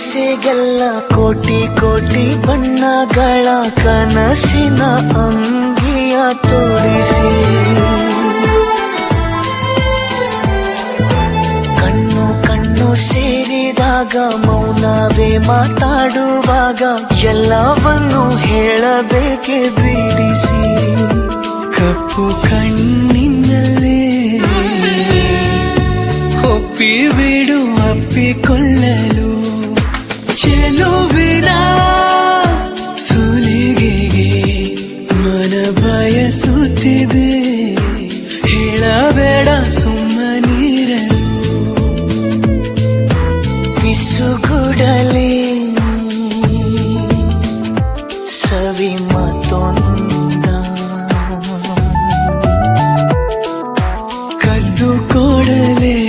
ಆಸೆಗೆಲ್ಲ ಕೋಟಿ ಕೋಟಿ ಬಣ್ಣಗಳ ಕನಸಿನ ಅಂಗಿಯ ತೋರಿಸಿ. ಕಣ್ಣು ಕಣ್ಣು ಸೇರಿದಾಗ ಮೌನವೇ ಮಾತಾಡುವಾಗ ಎಲ್ಲವನ್ನು ಹೇಳಬೇಕೆ ಬಿಡಿಸಿ. ಕಪ್ಪು ಕಣ್ಣಿನಲ್ಲೇ ಒಪ್ಪಿ ಬಿಡು ಅಪ್ಪಿಕೊಳ್ಳಲು ಚೆಲುವಿನ ಸುಲಿಗೆಗೆ ಮನ ಬಯಸುತ್ತಿದೆ. ಹೇಳಬೇಡ ಸುಮ್ಮನಿರಲು. ಮಿಸುಗುಡಲಿ ಸವಿ ಮತ್ತೊಂದ. ಕದ್ದು ಕೊಡಲೇ